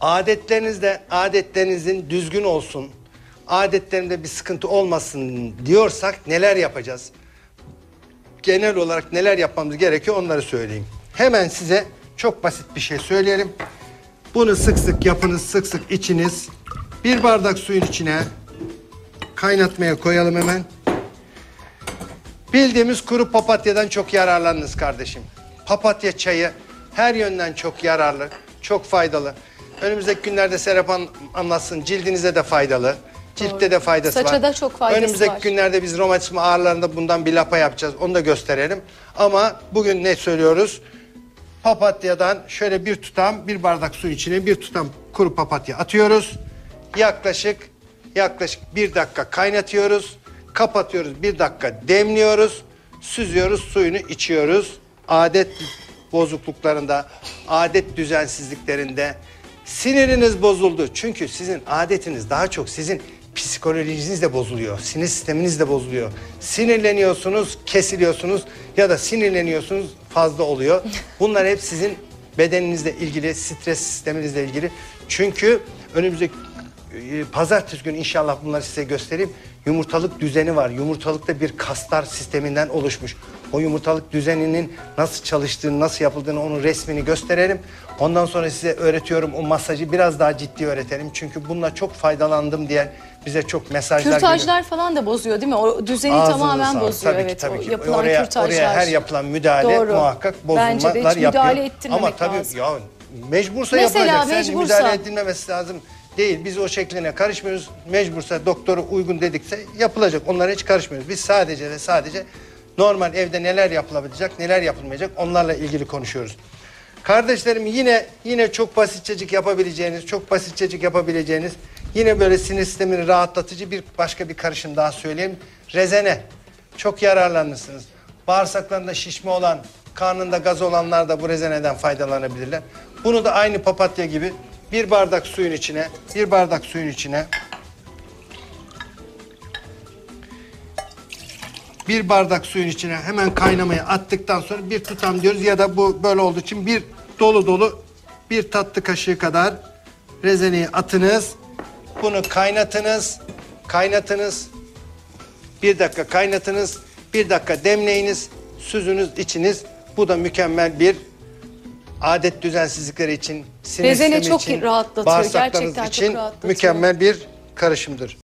adetlerinizde adetlerinizin düzgün olsun, adetlerinde bir sıkıntı olmasın diyorsak neler yapacağız? Genel olarak neler yapmamız gerekiyor onları söyleyeyim. Hemen size çok basit bir şey söyleyelim. Bunu sık sık yapınız, sık sık içiniz. Bir bardak suyun içine kaynatmaya koyalım hemen. Bildiğimiz kuru papatyadan çok yararlandınız kardeşim. Papatya çayı her yönden çok yararlı, çok faydalı. Önümüzdeki günlerde Serap Hanım anlatsın cildinize de faydalı. Ciltte de faydası Saça var. da çok faydası Önümüzdeki var. günlerde biz romatizma ağrılarında bundan bir lapa yapacağız. Onu da gösterelim. Ama bugün ne söylüyoruz? Papatyadan şöyle bir tutam, bir bardak su içine bir tutam kuru papatya atıyoruz. Yaklaşık yaklaşık bir dakika kaynatıyoruz. Kapatıyoruz bir dakika demliyoruz. Süzüyoruz suyunu içiyoruz. Adet bozukluklarında, adet düzensizliklerinde siniriniz bozuldu. Çünkü sizin adetiniz daha çok sizin psikolojiniz de bozuluyor. Sinir sisteminiz de bozuluyor. Sinirleniyorsunuz, kesiliyorsunuz ya da sinirleniyorsunuz fazla oluyor. Bunlar hep sizin bedeninizle ilgili, stres sisteminizle ilgili. Çünkü önümüzdeki e, pazartesi günü inşallah bunları size göstereyim. Yumurtalık düzeni var. Yumurtalıkta bir kaslar sisteminden oluşmuş. O yumurtalık düzeninin nasıl çalıştığını, nasıl yapıldığını onun resmini gösterelim. Ondan sonra size öğretiyorum o masajı biraz daha ciddi öğretelim. Çünkü bununla çok faydalandım diye bize çok mesajlar geliyor. Kürtajlar falan da bozuyor değil mi? O düzeni Ağzınıza tamamen sağlık. bozuyor. Tabii evet. ki, tabii ki. yapılan oraya, kürtajlar. oraya her yapılan müdahale Doğru. muhakkak Bence bozulmalar de hiç yapıyor. müdahale ettirmemek Ama tabii lazım. ya mecbursa Mesela yapılacak. Sen mecbursa. müdahale edilmemesi lazım değil. Biz o şekline karışmıyoruz. Mecbursa doktoru uygun dedikse yapılacak. Onlara hiç karışmıyoruz. Biz sadece ve sadece normal evde neler yapılabilecek, neler yapılmayacak onlarla ilgili konuşuyoruz. Kardeşlerim yine yine çok basitçecik yapabileceğiniz, çok basitçecik yapabileceğiniz yine böyle sinir sistemini rahatlatıcı bir başka bir karışım daha söyleyeyim. Rezene. Çok yararlanırsınız. Bağırsaklarında şişme olan, karnında gaz olanlar da bu rezeneden faydalanabilirler. Bunu da aynı papatya gibi bir bardak suyun içine, bir bardak suyun içine bir bardak suyun içine hemen kaynamaya attıktan sonra bir tutam diyoruz ya da bu böyle olduğu için bir dolu dolu bir tatlı kaşığı kadar rezeneyi atınız. Bunu kaynatınız, kaynatınız. Bir dakika kaynatınız, bir dakika demleyiniz, süzünüz, içiniz. Bu da mükemmel bir adet düzensizlikleri için, sinir Rezene sistemi çok için, rahatlatıyor, bağırsaklarınız gerçekten çok için rahatlatıyor. mükemmel bir karışımdır.